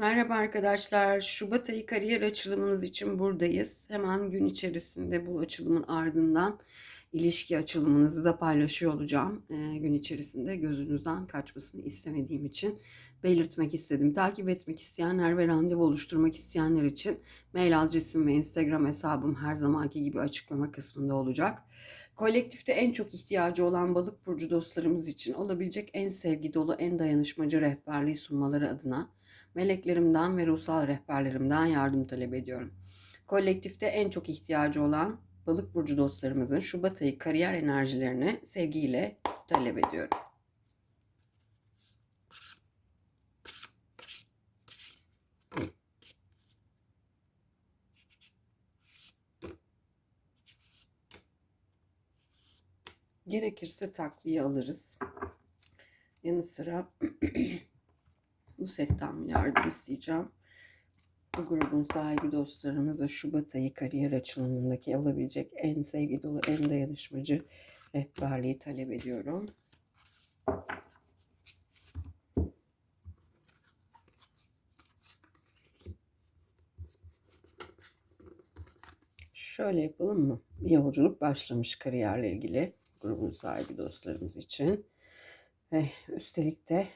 Merhaba arkadaşlar. Şubat ayı kariyer açılımınız için buradayız. Hemen gün içerisinde bu açılımın ardından ilişki açılımınızı da paylaşıyor olacağım. Ee, gün içerisinde gözünüzden kaçmasını istemediğim için belirtmek istedim. Takip etmek isteyenler ve randevu oluşturmak isteyenler için mail adresim ve Instagram hesabım her zamanki gibi açıklama kısmında olacak. Kolektifte en çok ihtiyacı olan balık burcu dostlarımız için olabilecek en sevgi dolu, en dayanışmacı rehberliği sunmaları adına meleklerimden ve ruhsal rehberlerimden yardım talep ediyorum. Kolektifte en çok ihtiyacı olan balık burcu dostlarımızın Şubat ayı kariyer enerjilerini sevgiyle talep ediyorum. Gerekirse takviye alırız. Yanı sıra bu setten yardım isteyeceğim. Bu grubun sahibi dostlarımıza Şubat ayı kariyer açılımındaki alabilecek en sevgi dolu, en dayanışmacı rehberliği talep ediyorum. Şöyle yapalım mı? Yolculuk başlamış kariyerle ilgili grubun sahibi dostlarımız için. Ve üstelik de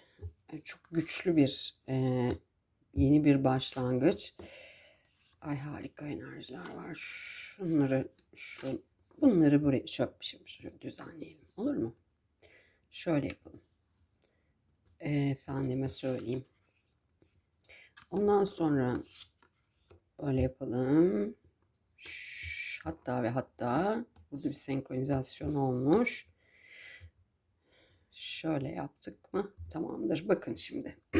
çok güçlü bir e, yeni bir başlangıç. Ay harika enerjiler var. Şunları şu bunları buraya şöyle, düzenleyelim. Olur mu? Şöyle yapalım. E, efendime söyleyeyim. Ondan sonra böyle yapalım. Hatta ve hatta burada bir senkronizasyon olmuş. Şöyle yaptık mı? Tamamdır. Bakın şimdi.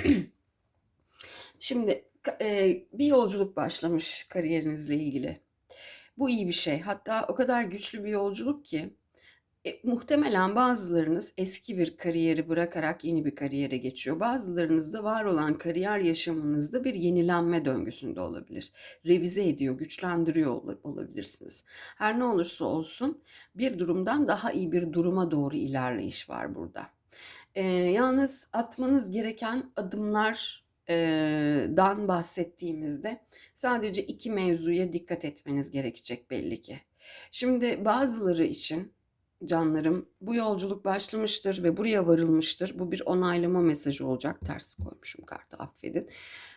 şimdi e, bir yolculuk başlamış kariyerinizle ilgili. Bu iyi bir şey. Hatta o kadar güçlü bir yolculuk ki e, muhtemelen bazılarınız eski bir kariyeri bırakarak yeni bir kariyere geçiyor. Bazılarınız da var olan kariyer yaşamınızda bir yenilenme döngüsünde olabilir. Revize ediyor, güçlendiriyor olabilirsiniz. Her ne olursa olsun bir durumdan daha iyi bir duruma doğru ilerleyiş var burada. E, yalnız atmanız gereken adımlar dan bahsettiğimizde sadece iki mevzuya dikkat etmeniz gerekecek belli ki. Şimdi bazıları için canlarım bu yolculuk başlamıştır ve buraya varılmıştır. Bu bir onaylama mesajı olacak. Ters koymuşum kartı affedin.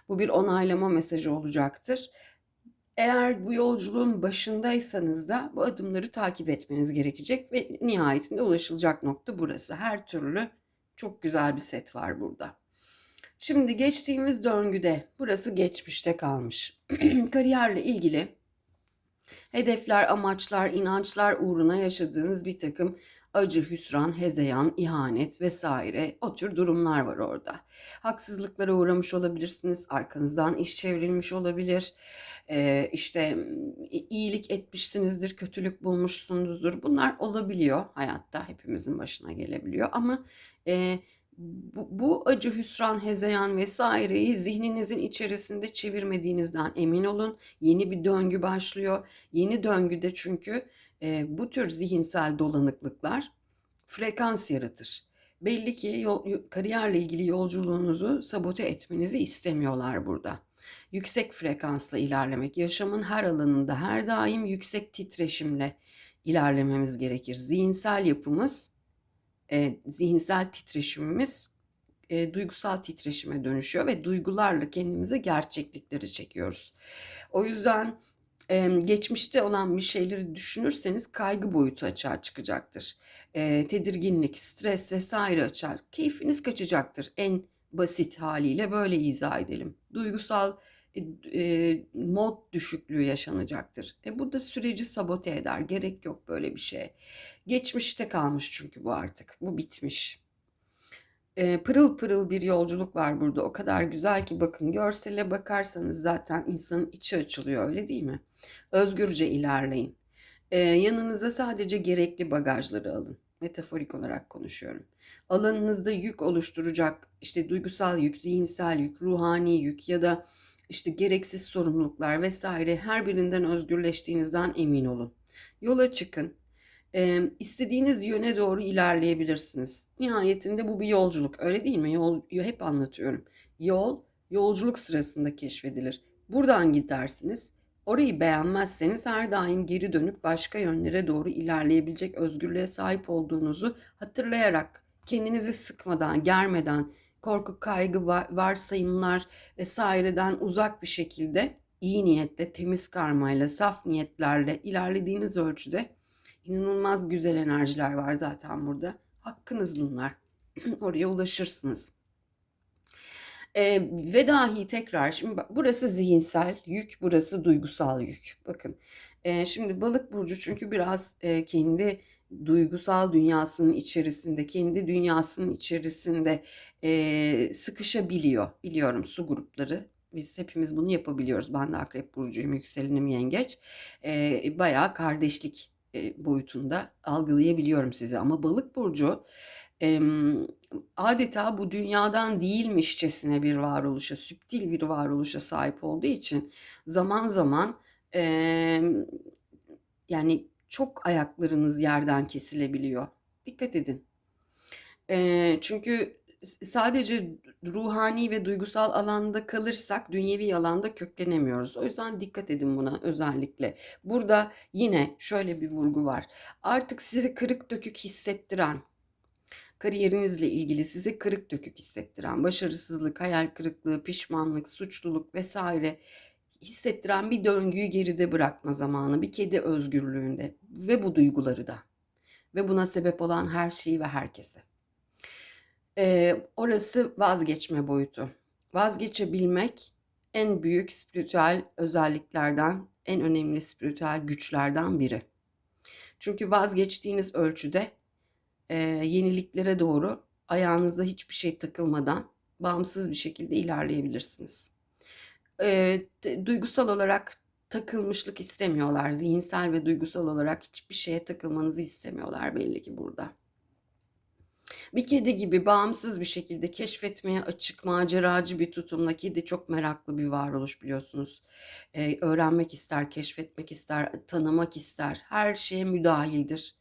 Bu bir onaylama mesajı olacaktır. Eğer bu yolculuğun başındaysanız da bu adımları takip etmeniz gerekecek ve nihayetinde ulaşılacak nokta burası. Her türlü çok güzel bir set var burada. Şimdi geçtiğimiz döngüde burası geçmişte kalmış. Kariyerle ilgili hedefler, amaçlar, inançlar uğruna yaşadığınız bir takım acı, hüsran, hezeyan, ihanet vesaire o tür durumlar var orada. Haksızlıklara uğramış olabilirsiniz, arkanızdan iş çevrilmiş olabilir, ee, işte iyilik etmişsinizdir, kötülük bulmuşsunuzdur. Bunlar olabiliyor hayatta, hepimizin başına gelebiliyor ama e, bu, bu acı, hüsran, hezeyan vesaireyi zihninizin içerisinde çevirmediğinizden emin olun. Yeni bir döngü başlıyor. Yeni döngüde çünkü e, bu tür zihinsel dolanıklıklar frekans yaratır. Belli ki yol, kariyerle ilgili yolculuğunuzu sabote etmenizi istemiyorlar burada. Yüksek frekansla ilerlemek, yaşamın her alanında her daim yüksek titreşimle ilerlememiz gerekir. Zihinsel yapımız e, zihinsel titreşimimiz e, duygusal titreşime dönüşüyor ve duygularla kendimize gerçeklikleri çekiyoruz. O yüzden e, geçmişte olan bir şeyleri düşünürseniz kaygı boyutu açığa çıkacaktır. E, tedirginlik, stres vesaire açar. Keyfiniz kaçacaktır en basit haliyle böyle izah edelim. Duygusal e, mod düşüklüğü yaşanacaktır. E, bu da süreci sabote eder. Gerek yok böyle bir şeye. Geçmişte kalmış çünkü bu artık. Bu bitmiş. E, pırıl pırıl bir yolculuk var burada. O kadar güzel ki bakın görsele bakarsanız zaten insanın içi açılıyor öyle değil mi? Özgürce ilerleyin. E, yanınıza sadece gerekli bagajları alın. Metaforik olarak konuşuyorum. Alanınızda yük oluşturacak işte duygusal yük, zihinsel yük, ruhani yük ya da işte gereksiz sorumluluklar vesaire her birinden özgürleştiğinizden emin olun. Yola çıkın. E, istediğiniz yöne doğru ilerleyebilirsiniz. Nihayetinde bu bir yolculuk öyle değil mi? Yol, hep anlatıyorum. Yol yolculuk sırasında keşfedilir. Buradan gidersiniz. Orayı beğenmezseniz her daim geri dönüp başka yönlere doğru ilerleyebilecek özgürlüğe sahip olduğunuzu hatırlayarak kendinizi sıkmadan, germeden, korku, kaygı, varsayımlar vesaireden uzak bir şekilde iyi niyetle, temiz karmayla, saf niyetlerle ilerlediğiniz ölçüde inanılmaz güzel enerjiler var zaten burada. Hakkınız bunlar. Oraya ulaşırsınız. Ee, ve dahi tekrar şimdi burası zihinsel yük, burası duygusal yük. Bakın e, şimdi balık burcu çünkü biraz e, kendi duygusal dünyasının içerisinde, kendi dünyasının içerisinde e, sıkışabiliyor. Biliyorum su grupları. Biz hepimiz bunu yapabiliyoruz. Ben de akrep burcuyum, yükselenim yengeç. E, bayağı kardeşlik e, boyutunda algılayabiliyorum sizi. Ama balık burcu e, adeta bu dünyadan değilmişçesine bir varoluşa, süptil bir varoluşa sahip olduğu için zaman zaman e, yani çok ayaklarınız yerden kesilebiliyor. Dikkat edin. E, çünkü sadece ruhani ve duygusal alanda kalırsak dünyevi alanda köklenemiyoruz. O yüzden dikkat edin buna özellikle. Burada yine şöyle bir vurgu var. Artık sizi kırık dökük hissettiren, kariyerinizle ilgili sizi kırık dökük hissettiren, başarısızlık, hayal kırıklığı, pişmanlık, suçluluk vesaire hissettiren bir döngüyü geride bırakma zamanı, bir kedi özgürlüğünde ve bu duyguları da ve buna sebep olan her şeyi ve herkesi. Ee, orası vazgeçme boyutu. Vazgeçebilmek en büyük spiritüel özelliklerden, en önemli spiritüel güçlerden biri. Çünkü vazgeçtiğiniz ölçüde e, yeniliklere doğru ayağınızda hiçbir şey takılmadan bağımsız bir şekilde ilerleyebilirsiniz. E, duygusal olarak takılmışlık istemiyorlar. Zihinsel ve duygusal olarak hiçbir şeye takılmanızı istemiyorlar belli ki burada. Bir kedi gibi bağımsız bir şekilde keşfetmeye açık, maceracı bir tutumla kedi çok meraklı bir varoluş biliyorsunuz. Ee, öğrenmek ister, keşfetmek ister, tanımak ister. Her şeye müdahildir.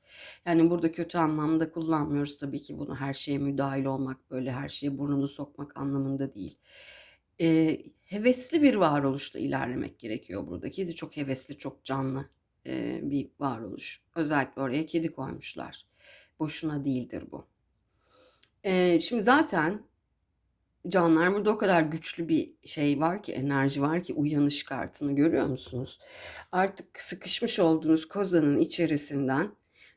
Yani burada kötü anlamda kullanmıyoruz tabii ki bunu her şeye müdahil olmak, böyle her şeye burnunu sokmak anlamında değil. Ee, hevesli bir varoluşla ilerlemek gerekiyor burada. Kedi çok hevesli, çok canlı e, bir varoluş. Özellikle oraya kedi koymuşlar. Boşuna değildir bu. Ee, şimdi zaten canlar burada o kadar güçlü bir şey var ki, enerji var ki uyanış kartını görüyor musunuz? Artık sıkışmış olduğunuz kozanın içerisinden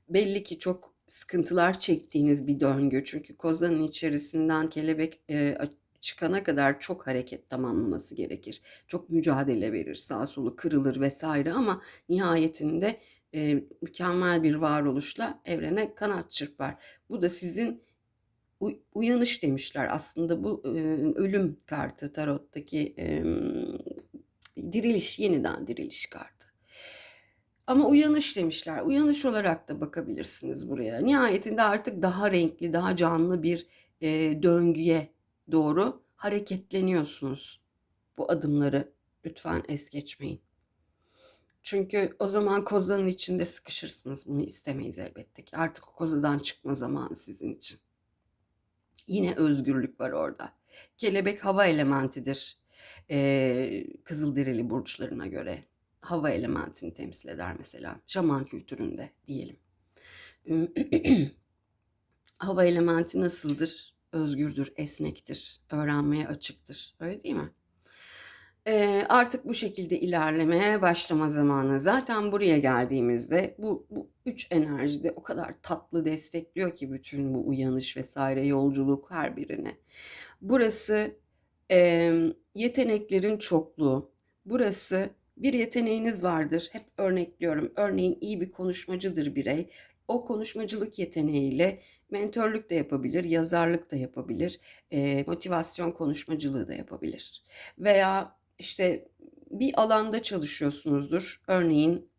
belli ki çok sıkıntılar çektiğiniz bir döngü. Çünkü kozanın içerisinden kelebek e, çıkana kadar çok hareket tamamlaması gerekir. Çok mücadele verir, sağ solu kırılır vesaire ama nihayetinde e, mükemmel bir varoluşla evrene kanat çırpar. Bu da sizin uyanış demişler aslında bu e, ölüm kartı tarottaki e, diriliş yeniden diriliş kartı. Ama uyanış demişler. Uyanış olarak da bakabilirsiniz buraya. Nihayetinde artık daha renkli, daha canlı bir e, döngüye doğru hareketleniyorsunuz. Bu adımları lütfen es geçmeyin. Çünkü o zaman kozanın içinde sıkışırsınız. Bunu istemeyiz elbette ki. Artık o kozadan çıkma zamanı sizin için. Yine özgürlük var orada. Kelebek hava elementidir. Ee, Kızılderili burçlarına göre hava elementini temsil eder mesela. Şaman kültüründe diyelim. hava elementi nasıldır? Özgürdür, esnektir, öğrenmeye açıktır. Öyle değil mi? Ee, artık bu şekilde ilerlemeye başlama zamanı. Zaten buraya geldiğimizde bu, bu üç enerji de o kadar tatlı destekliyor ki bütün bu uyanış vesaire yolculuk her birini. Burası e, yeteneklerin çokluğu. Burası bir yeteneğiniz vardır. Hep örnekliyorum. Örneğin iyi bir konuşmacıdır birey. O konuşmacılık yeteneğiyle mentörlük de yapabilir, yazarlık da yapabilir, e, motivasyon konuşmacılığı da yapabilir. Veya işte bir alanda çalışıyorsunuzdur. Örneğin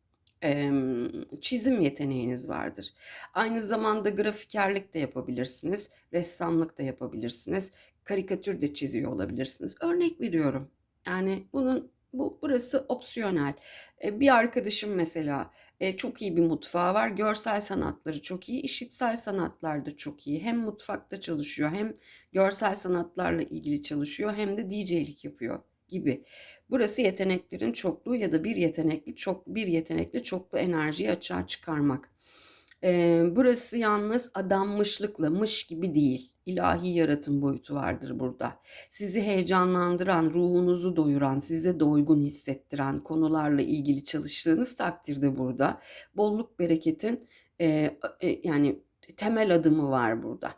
çizim yeteneğiniz vardır. Aynı zamanda grafikerlik de yapabilirsiniz, ressamlık da yapabilirsiniz, karikatür de çiziyor olabilirsiniz. Örnek veriyorum. Yani bunun bu burası opsiyonel. E, bir arkadaşım mesela e, çok iyi bir mutfağı var. Görsel sanatları çok iyi, işitsel sanatlar da çok iyi. Hem mutfakta çalışıyor hem görsel sanatlarla ilgili çalışıyor hem de DJ'lik yapıyor gibi. Burası yeteneklerin çokluğu ya da bir yetenekli çok bir yetenekli çoklu enerjiyi açığa çıkarmak. Ee, burası yalnız adanmışlıkla mış gibi değil. İlahi yaratım boyutu vardır burada. Sizi heyecanlandıran, ruhunuzu doyuran, size doygun hissettiren konularla ilgili çalıştığınız takdirde burada bolluk bereketin e, e, yani temel adımı var burada.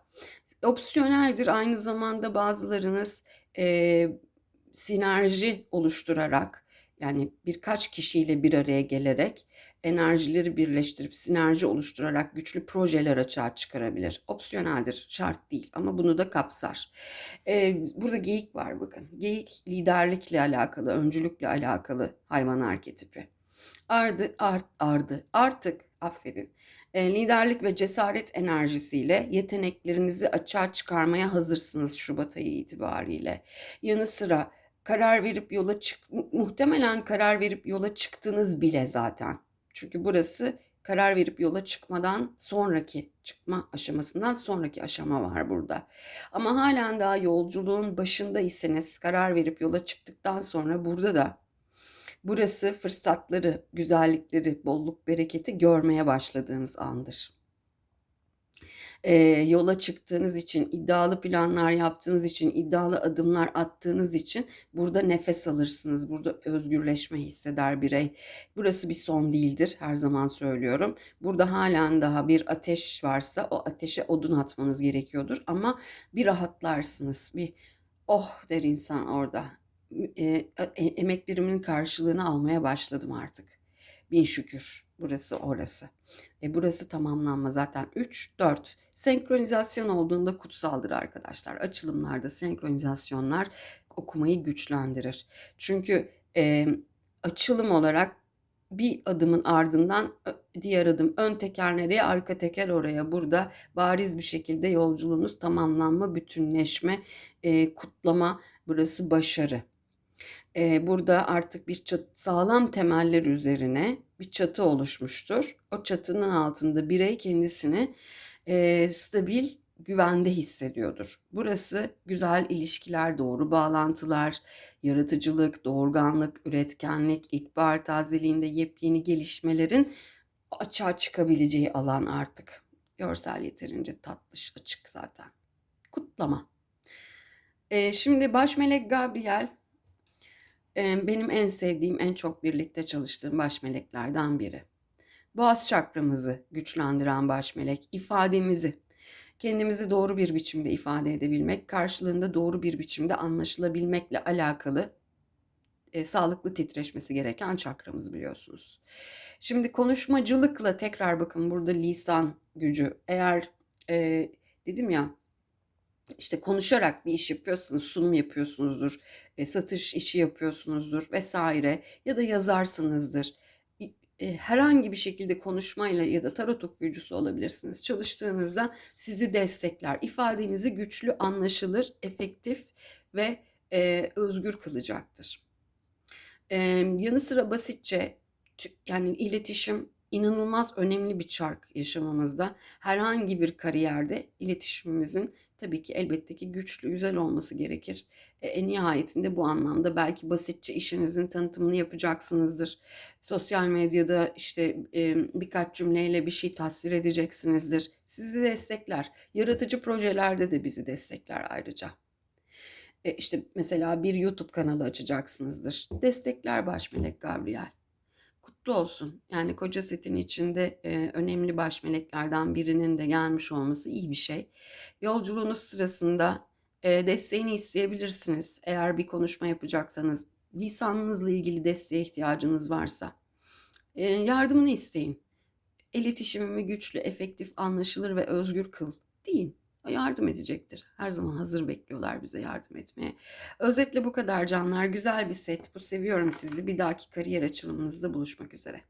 Opsiyoneldir aynı zamanda bazılarınız e, sinerji oluşturarak yani birkaç kişiyle bir araya gelerek enerjileri birleştirip sinerji oluşturarak güçlü projeler açığa çıkarabilir. Opsiyoneldir, şart değil ama bunu da kapsar. Ee, burada geyik var bakın. Geyik liderlikle alakalı, öncülükle alakalı hayvan arketipi. Ardı, art, ardı, artık affedin. E, liderlik ve cesaret enerjisiyle yeteneklerinizi açığa çıkarmaya hazırsınız Şubat ayı itibariyle. Yanı sıra karar verip yola çık muhtemelen karar verip yola çıktınız bile zaten. Çünkü burası karar verip yola çıkmadan sonraki çıkma aşamasından sonraki aşama var burada. Ama halen daha yolculuğun başındaysanız karar verip yola çıktıktan sonra burada da burası fırsatları, güzellikleri, bolluk, bereketi görmeye başladığınız andır e, yola çıktığınız için, iddialı planlar yaptığınız için, iddialı adımlar attığınız için burada nefes alırsınız. Burada özgürleşme hisseder birey. Burası bir son değildir her zaman söylüyorum. Burada halen daha bir ateş varsa o ateşe odun atmanız gerekiyordur ama bir rahatlarsınız. Bir oh der insan orada. E, e, emeklerimin karşılığını almaya başladım artık. Bin şükür. Burası orası. E burası tamamlanma zaten 3, 4. Senkronizasyon olduğunda kutsaldır arkadaşlar. Açılımlarda senkronizasyonlar okumayı güçlendirir. Çünkü e, açılım olarak bir adımın ardından diğer adım ön teker nereye arka teker oraya burada bariz bir şekilde yolculuğunuz tamamlanma bütünleşme e, kutlama burası başarı. E, burada artık bir çat, sağlam temeller üzerine bir çatı oluşmuştur. O çatının altında birey kendisini e, stabil, güvende hissediyordur. Burası güzel ilişkiler, doğru bağlantılar, yaratıcılık, doğurganlık, üretkenlik, ilkbahar tazeliğinde yepyeni gelişmelerin açığa çıkabileceği alan artık. Görsel yeterince tatlış açık zaten. Kutlama. Ee, şimdi baş melek Gabriel benim en sevdiğim, en çok birlikte çalıştığım baş meleklerden biri. Boğaz çakramızı güçlendiren baş melek, ifademizi, kendimizi doğru bir biçimde ifade edebilmek, karşılığında doğru bir biçimde anlaşılabilmekle alakalı e, sağlıklı titreşmesi gereken çakramız biliyorsunuz. Şimdi konuşmacılıkla tekrar bakın burada lisan gücü. Eğer e, dedim ya işte konuşarak bir iş yapıyorsanız, sunum yapıyorsunuzdur, e, satış işi yapıyorsunuzdur vesaire ya da yazarsınızdır. E, herhangi bir şekilde konuşmayla ya da tarot okuyucusu olabilirsiniz. Çalıştığınızda sizi destekler. İfadenizi güçlü, anlaşılır, efektif ve e, özgür kılacaktır. E, yanı sıra basitçe yani iletişim inanılmaz önemli bir çark yaşamamızda. Herhangi bir kariyerde iletişimimizin tabii ki elbette ki güçlü, güzel olması gerekir. E, en nihayetinde bu anlamda belki basitçe işinizin tanıtımını yapacaksınızdır. Sosyal medyada işte e, birkaç cümleyle bir şey tasvir edeceksinizdir. Sizi destekler. Yaratıcı projelerde de bizi destekler ayrıca. E, işte mesela bir YouTube kanalı açacaksınızdır. Destekler baş melek Gabriel kutlu olsun. Yani koca setin içinde e, önemli baş meleklerden birinin de gelmiş olması iyi bir şey. Yolculuğunuz sırasında e, desteğini isteyebilirsiniz. Eğer bir konuşma yapacaksanız, lisanınızla ilgili desteğe ihtiyacınız varsa e, yardımını isteyin. İletişimimi güçlü, efektif, anlaşılır ve özgür kıl deyin yardım edecektir. Her zaman hazır bekliyorlar bize yardım etmeye. Özetle bu kadar canlar. Güzel bir set. Bu seviyorum sizi. Bir dahaki kariyer açılımınızda buluşmak üzere.